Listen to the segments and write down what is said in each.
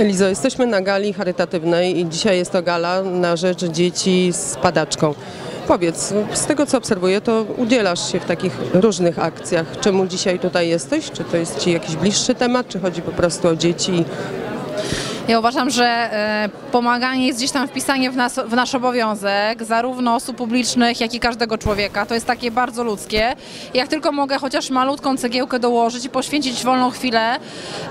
Elizo, jesteśmy na gali charytatywnej i dzisiaj jest to gala na rzecz dzieci z padaczką. Powiedz, z tego co obserwuję, to udzielasz się w takich różnych akcjach. Czemu dzisiaj tutaj jesteś? Czy to jest Ci jakiś bliższy temat, czy chodzi po prostu o dzieci? Ja uważam, że e, pomaganie jest gdzieś tam wpisanie w, nas, w nasz obowiązek, zarówno osób publicznych, jak i każdego człowieka. To jest takie bardzo ludzkie. Jak tylko mogę chociaż malutką cegiełkę dołożyć i poświęcić wolną chwilę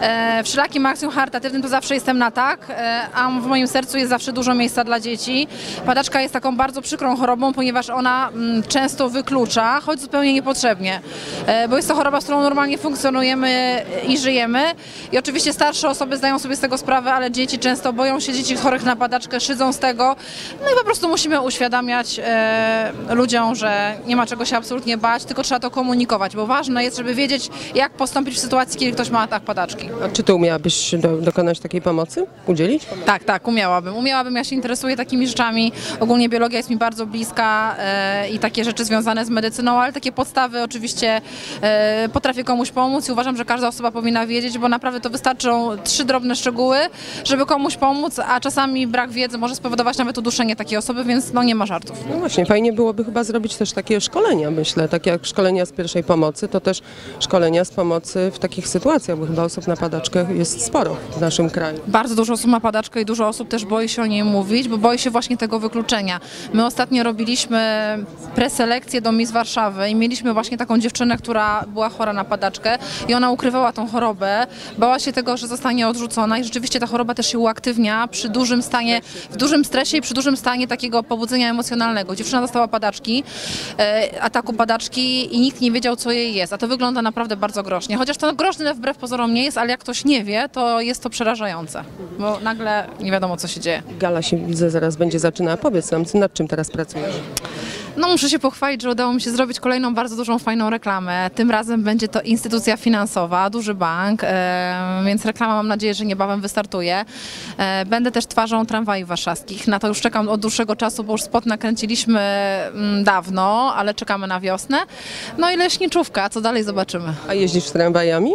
e, wszelakim akcjom charytatywnym, to zawsze jestem na tak, e, a w moim sercu jest zawsze dużo miejsca dla dzieci. Padaczka jest taką bardzo przykrą chorobą, ponieważ ona mm, często wyklucza, choć zupełnie niepotrzebnie, bo jest to choroba, z którą normalnie funkcjonujemy i żyjemy. I oczywiście starsze osoby zdają sobie z tego sprawę, ale dzieci często boją się dzieci chorych na padaczkę, szydzą z tego. No i po prostu musimy uświadamiać e, ludziom, że nie ma czego się absolutnie bać, tylko trzeba to komunikować, bo ważne jest, żeby wiedzieć, jak postąpić w sytuacji, kiedy ktoś ma atak padaczki. A czy Ty umiałabyś do, dokonać takiej pomocy? Udzielić? Tak, tak, umiałabym. Umiałabym, ja się interesuję takimi rzeczami. Ogólnie biologia jest mi bardzo bliska e, i takie rzeczy związane z medycyną, ale takie podstawy oczywiście e, potrafię komuś pomóc i uważam, że każda osoba powinna wiedzieć, bo naprawdę to wystarczą trzy drobne szczegóły, żeby komuś pomóc, a czasami brak wiedzy może spowodować nawet uduszenie takiej osoby, więc no nie ma żartów. No właśnie, fajnie byłoby chyba zrobić też takie szkolenia, myślę, tak jak szkolenia z pierwszej pomocy, to też szkolenia z pomocy w takich sytuacjach, bo chyba osób na padaczkę jest sporo w naszym kraju. Bardzo dużo osób ma padaczkę i dużo osób też boi się o niej mówić, bo boi się właśnie tego wykluczenia. My ostatnio robiliśmy preselekcję do Miss Warszawy i mieliśmy właśnie taką dziewczynę, która była chora na padaczkę i ona ukrywała tą chorobę, bała się tego, że zostanie odrzucona i rzeczywiście ta choroba też się uaktywnia przy dużym stanie, w dużym stresie i przy dużym stanie takiego pobudzenia emocjonalnego. Dziewczyna dostała padaczki, e, ataku padaczki i nikt nie wiedział, co jej jest, a to wygląda naprawdę bardzo groźnie. Chociaż to groźne wbrew pozorom nie jest, ale jak ktoś nie wie, to jest to przerażające, bo nagle nie wiadomo, co się dzieje. Gala się widzę zaraz będzie zaczynała. Powiedz nam, nad czym teraz pracujesz? No muszę się pochwalić, że udało mi się zrobić kolejną bardzo dużą, fajną reklamę. Tym razem będzie to instytucja finansowa, duży bank, e, więc reklama mam nadzieję, że niebawem wystartuje. E, będę też twarzą tramwajów warszawskich. Na to już czekam od dłuższego czasu, bo już spot nakręciliśmy mm, dawno, ale czekamy na wiosnę. No i leśniczówka, co dalej zobaczymy. A jeździsz tramwajami?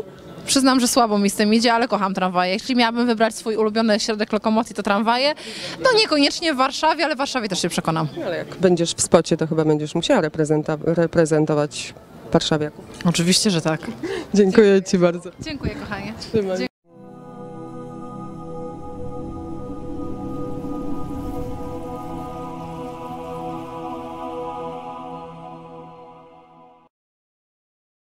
Przyznam, że słabo mi z tym idzie, ale kocham tramwaje. Jeśli miałabym wybrać swój ulubiony środek lokomocji, to tramwaje. No niekoniecznie w Warszawie, ale w Warszawie też się przekonam. Ale jak będziesz w spocie, to chyba będziesz musiała reprezenta- reprezentować warszawiaków. Oczywiście, że tak. Dziękuję Ci bardzo. Dziękuję, kochanie. Trzymaj.